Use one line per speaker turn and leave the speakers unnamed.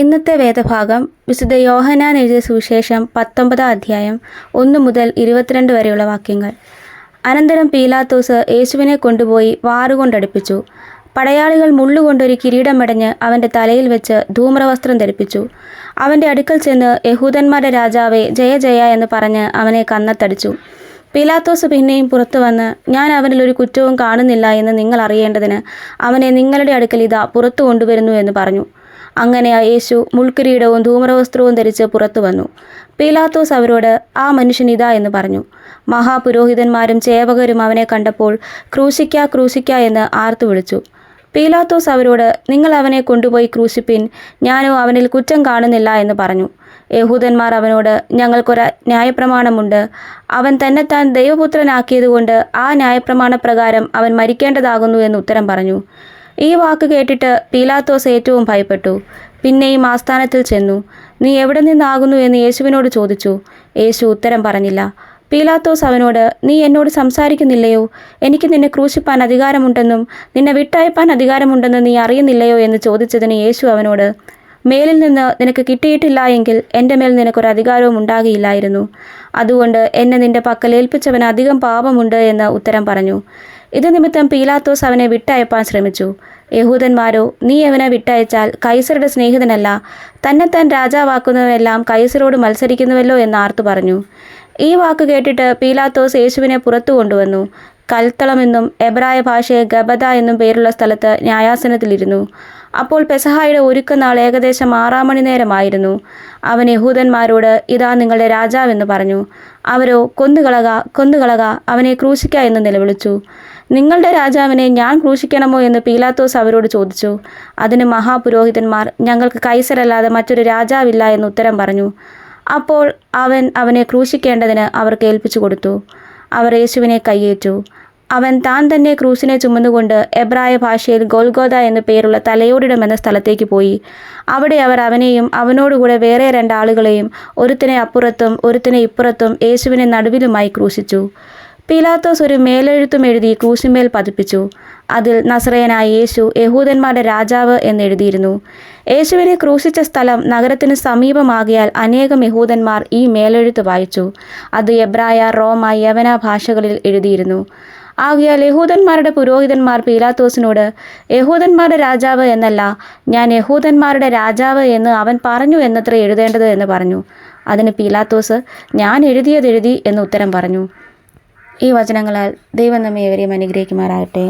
ഇന്നത്തെ വേദഭാഗം വിശുദ്ധ യോഹനാൻ എഴുതിയ സുവിശേഷം പത്തൊമ്പതാം അധ്യായം ഒന്ന് മുതൽ ഇരുപത്തിരണ്ട് വരെയുള്ള വാക്യങ്ങൾ. അനന്തരം പീലാത്തോസ് യേശുവിനെ കൊണ്ടുപോയി വാറുകൊണ്ടടുപ്പിച്ചു. പടയാളികൾ മുള്ളുകൊണ്ടൊരു കിരീടം മെടഞ്ഞ് അവന്റെ തലയിൽ വെച്ച് ധൂമ്രവസ്ത്രം ധരിപ്പിച്ചു. അവന്റെ അടുക്കൽ ചെന്ന് യഹൂദന്മാരുടെ രാജാവെ ജയ ജയ എന്ന് പറഞ്ഞ് അവനെ കന്നത്തടിച്ചു. പീലാത്തോസ് പിന്നെയും പുറത്തു വന്ന് ഞാൻ അവനിൽ ഒരു കുറ്റവും കാണുന്നില്ല എന്ന് നിങ്ങൾ അറിയേണ്ടതിന് അവനെ നിങ്ങളുടെ അടുക്കൽ ഇതാ പുറത്തു കൊണ്ടുവരുന്നു എന്ന് പറഞ്ഞു. അങ്ങനെ ആ യേശു മുൾക്കിരീടവും ധൂമ്രവസ്ത്രവും ധരിച്ച് പുറത്തു വന്നു. പീലാത്തോസ് അവരോട് ആ മനുഷ്യൻ ഇതാ എന്ന് പറഞ്ഞു. മഹാപുരോഹിതന്മാരും ചേവകരും അവനെ കണ്ടപ്പോൾ ക്രൂശിക്ക ക്രൂശിക്ക എന്ന് ആർത്തു വിളിച്ചു. പീലാത്തോസ് അവരോട് നിങ്ങൾ അവനെ കൊണ്ടുപോയി ക്രൂശിപ്പിൻ ഞാനോ അവനിൽ കുറ്റം കാണുന്നില്ല എന്ന് പറഞ്ഞു. യഹൂദന്മാർ അവനോട് ഞങ്ങൾക്കൊരു ന്യായപ്രമാണമുണ്ട്. അവൻ തന്നെത്താൻ ദൈവപുത്രനാക്കിയതുകൊണ്ട് ആ ന്യായപ്രമാണ പ്രകാരം അവൻ മരിക്കേണ്ടതാകുന്നു എന്ന് ഉത്തരം പറഞ്ഞു. ഈ വാക്ക് കേട്ടിട്ട് പീലാത്തോസ് ഏറ്റവും ഭയപ്പെട്ടു. പിന്നെയും ആസ്ഥാനത്തിൽ ചെന്നു. നീ എവിടെ നിന്നാകുന്നു എന്ന് യേശുവിനോട് ചോദിച്ചു. യേശു ഉത്തരം പറഞ്ഞില്ല. പീലാത്തോസ് അവനോട് നീ എന്നോട് സംസാരിക്കുന്നില്ലയോ? എനിക്ക് നിന്നെ ക്രൂശിപ്പാൻ അധികാരമുണ്ടെന്നും നിന്നെ വിട്ടയപ്പാൻ അധികാരമുണ്ടെന്നും നീ അറിയുന്നില്ലയോ? എന്ന് ചോദിച്ചതിന് യേശു അവനോട് മേലിൽ നിന്ന് നിനക്ക് കിട്ടിയിട്ടില്ല എങ്കിൽ എന്റെ മേൽ നിനക്കൊരു അധികാരവും ഉണ്ടാകിയില്ലായിരുന്നു. അതുകൊണ്ട് എന്നെ നിന്റെ പക്കൽ ഏൽപ്പിച്ചവന് അധികം പാപമുണ്ട് എന്ന് ഉത്തരം പറഞ്ഞു. ഇത് നിമിത്തം പീലാത്തോസ് അവനെ വിട്ടയപ്പാൻ ശ്രമിച്ചു. യഹൂദന്മാരോ നീ അവനെ വിട്ടയച്ചാൽ കൈസറുടെ സ്നേഹിതനല്ല. തന്നെത്താൻ രാജാവാക്കുന്നവരെല്ലാം കൈസറോട് മത്സരിക്കുന്നുവല്ലോ എന്ന് ആർത്തു പറഞ്ഞു. ഈ വാക്ക് കേട്ടിട്ട് പീലാത്തോസ് യേശുവിനെ പുറത്തു കൊണ്ടുവന്നു. കൽത്തളമെന്നും എബ്രായ ഭാഷയെ ഗബദ എന്നും പേരുള്ള സ്ഥലത്ത് ന്യായാസനത്തിലിരുന്നു. അപ്പോൾ പെസഹായുടെ ഒരുക്കനാൾ ഏകദേശം ആറാം മണി നേരമായിരുന്നു. അവൻ യഹൂദന്മാരോട് ഇതാ നിങ്ങളുടെ രാജാവെന്ന് പറഞ്ഞു. അവരോ കൊന്നുകളക കൊന്നുകളക അവനെ ക്രൂശിക്ക എന്ന് നിലവിളിച്ചു. നിങ്ങളുടെ രാജാവിനെ ഞാൻ ക്രൂശിക്കണമോ എന്ന് പീലാത്തോസ് അവരോട് ചോദിച്ചു. അതിന് മഹാപുരോഹിതന്മാർ ഞങ്ങൾക്ക് കൈസരല്ലാതെ മറ്റൊരു രാജാവില്ല എന്ന് ഉത്തരം പറഞ്ഞു. അപ്പോൾ അവൻ അവനെ ക്രൂശിക്കേണ്ടതിന് അവർക്ക് ഏൽപ്പിച്ചു കൊടുത്തു. അവർ യേശുവിനെ കൈയേറ്റു അവൻ താൻ തന്നെ ക്രൂസിനെ ചുമന്നുകൊണ്ട് എബ്രായ ഭാഷയിൽ ഗോൽഗോദ എന്നു പേരുള്ള തലയോടിടം എന്ന സ്ഥലത്തേക്ക് പോയി. അവിടെ അവർ അവനെയും അവനോടുകൂടെ വേറെ രണ്ടാളുകളെയും ഒരുത്തിനെ അപ്പുറത്തും ഒരുത്തിനെ ഇപ്പുറത്തും യേശുവിനെ നടുവിലുമായി ക്രൂശിച്ചു. പീലാത്തോസ് ഒരു മേലെഴുത്തും എഴുതി ക്രൂശിന്മേൽ പതിപ്പിച്ചു. അതിൽ നസ്രയനായ യേശു യഹൂദന്മാരുടെ രാജാവ് എന്നെഴുതിയിരുന്നു. യേശുവിനെ ക്രൂശിച്ച സ്ഥലം നഗരത്തിന് സമീപമാകിയാൽ അനേകം യഹൂദന്മാർ ഈ മേലെഴുത്ത് വായിച്ചു. അത് എബ്രായ റോമ യവന ഭാഷകളിൽ എഴുതിയിരുന്നു. ആകിയാൽ യഹൂദന്മാരുടെ പുരോഹിതന്മാർ പീലാത്തോസിനോട് യഹൂദന്മാരുടെ രാജാവ് എന്നല്ല ഞാൻ യഹൂദന്മാരുടെ രാജാവ് എന്ന് അവൻ പറഞ്ഞു എന്നത്ര എഴുതേണ്ടത് എന്ന് പറഞ്ഞു. അതിന് പീലാത്തോസ് ഞാൻ എഴുതിയതെഴുതി എന്ന് ഉത്തരം പറഞ്ഞു. ഈ വചനങ്ങളാൽ ദൈവം നമ്മെ ഏവരെയും അനുഗ്രഹിക്കുമാറാകട്ടെ.